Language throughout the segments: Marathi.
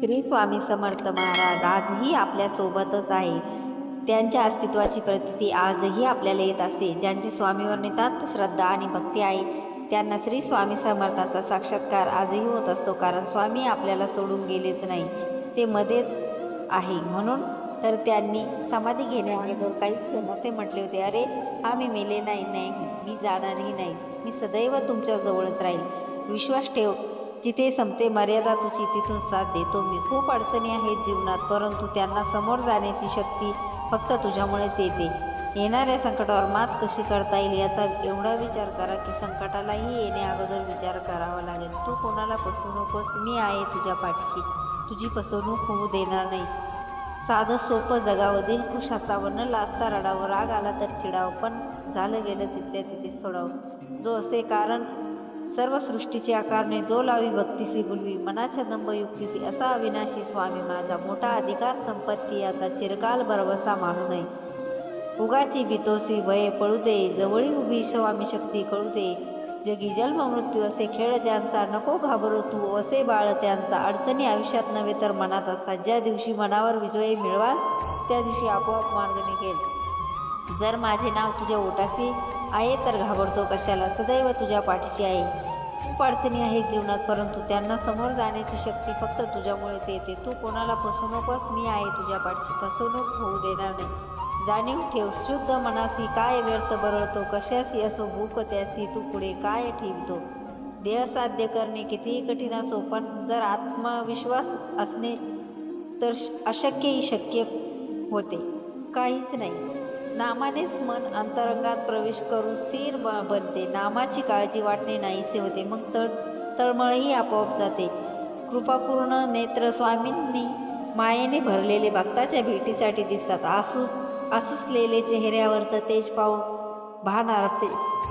श्री स्वामी समर्थ महाराज आजही आपल्यासोबतच आहे. त्यांच्या अस्तित्वाची प्रतिती आजही आपल्याला येत असते. ज्यांची स्वामीवर नितांत श्रद्धा आणि भक्ती आहे त्यांना श्री स्वामी समर्थाचा साक्षात्कार आजही होत असतो. कारण स्वामी आपल्याला सोडून गेलेच नाही ते मध्येच आहे. म्हणून तर त्यांनी समाधी घेण्याअगोदर काही असे म्हटले होते अरे हा मी मेले नाही नाही मी जाणारही नाही. मी सदैव तुमच्याजवळच राहील. विश्वास ठेव जिथे संपते मर्यादा तुझी तिथून साथ देतो मी. खूप अडचणी आहेत जीवनात परंतु त्यांना समोर जाण्याची शक्ती फक्त तुझ्यामुळेच येते. येणाऱ्या संकटावर मात कशी करता येईल याचा एवढा विचार करा की संकटालाही येण्या अगोदर विचार करावा लागेल. तू कोणाला फसवू नकोस मी आहे तुझ्या पाठीशी. तुझी फसवणूक होऊ देणार नाही. साधं सोपं जगावं दिलखुश असावं न लाजता रडावं राग आला तर चिडावं पण झालं गेलं तिथल्या तिथे सोडावं. जो असे कारण सर्व सृष्टीची आकारणे जो लावी भक्तीसी बुलवी मनाच्या दंभ युक्तीसी असा अविनाशी स्वामी माझा मोठा अधिकार संपत्ती याचा चिरकाल बरवसा मानू नये. उगाची बितोसी भये पळू दे जवळी उभी स्वामी शक्ती कळू दे. जगी जन्म मृत्यू असे खेळ ज्यांचा नको घाबरू तू असे बाळ त्यांचा अडचणी आयुष्यात नव्हे तर मनात असतात ज्या दिवशी मनावर विजय मिळवाल त्या दिवशी आपोआप मार्ग निघेल जर माझे नाव तुझ्या ओटाशी आहे तर घाबरतो कशाला? सदैव तुझ्या पाठीशी आहे. खूप अडचणी आहेत जीवनात परंतु त्यांना समोर जाण्याची शक्ती फक्त तुझ्यामुळेच येते. तू कोणाला फसू नकोस मी आहे तुझ्या पाठची फसवणूक होऊ देणार नाही. जाणीव ठेव शुद्ध मनासी काय व्यर्थ बरळतो कशाशी असो भूक त्यासी तू पुढे काय ठेवतो? देह साध्य करणे कितीही कठीण असो पण जर आत्मविश्वास असणे तर श- अशक्यही शक्य होते. काहीच नाही. नामानेच मन अंतरंगात प्रवेश करून स्थिर बनते. नामाची काळजी वाटणे नाहीसे होते. मग तळ तळमळही आपोआप जाते. कृपापूर्ण नेत्र स्वामींनी मायेने भरलेले भक्ताच्या भेटीसाठी दिसतात. आसू आसुसलेले चेहऱ्यावरचं तेज पाहून भानार ते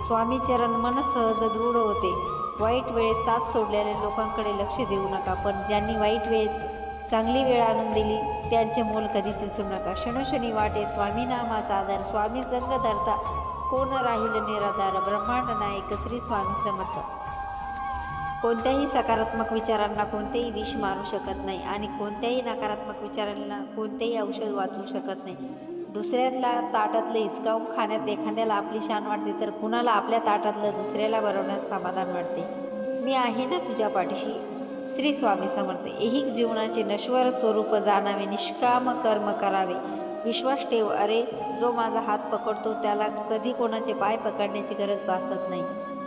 स्वामीचरण मन सहज दृढ होते. वाईट वेळेत साथ सोडलेल्या लोकांकडे लक्ष देऊ नका पण ज्यांनी वाईट वेळेत चांगली वेळ आणून दिली. त्यांचे मोल कधीच विसरू नका. क्षणोक्षणी वाटे स्वामी नामाचा आधार स्वामी संग धरता कोण राहील निराधार? ब्रह्मांड नायक श्री स्वामी समर्थ. कोणत्याही सकारात्मक विचारांना कोणतेही विष मारू शकत नाही आणि कोणत्याही नकारात्मक विचारांना कोणतेही औषध वाचवू शकत नाही. दुसऱ्याला ताटातलं हिसकावून खाण्यात एखाद्याला आपली शान वाटते तर कुणाला आपल्या ताटातलं दुसऱ्याला बरवण्यात समाधान वाटते? मी आहे ना तुझ्या पाठीशी. श्री स्वामी समर्थ. ऐहिक जीवनाचे नश्वर स्वरूप जाणावे निष्काम कर्म करावे. विश्वास ठेव अरे जो माझा हात पकडतो त्याला कधी कोणाचे पाय पकडण्याची गरज भासत नाही.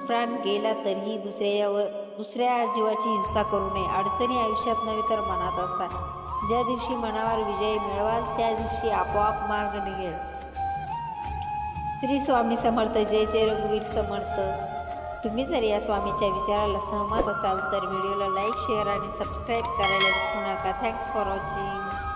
प्राण गेला तरीही दुसऱ्यावर दुसऱ्या जीवाची हिंसा करू नये. अडचणी आयुष्यात नव्हे तर मनात असतात. ज्या दिवशी मनावर विजय मिळवाल त्या दिवशी आपोआप मार्ग निघेल. श्री स्वामी समर्थ. जय जय रघुवीर समर्थ. तुम्ही जर या स्वामीच्या विचाराला सहमत असाल तर व्हिडिओला लाईक शेअर आणि सबस्क्राईब करायला विसरू नका. Thanks for watching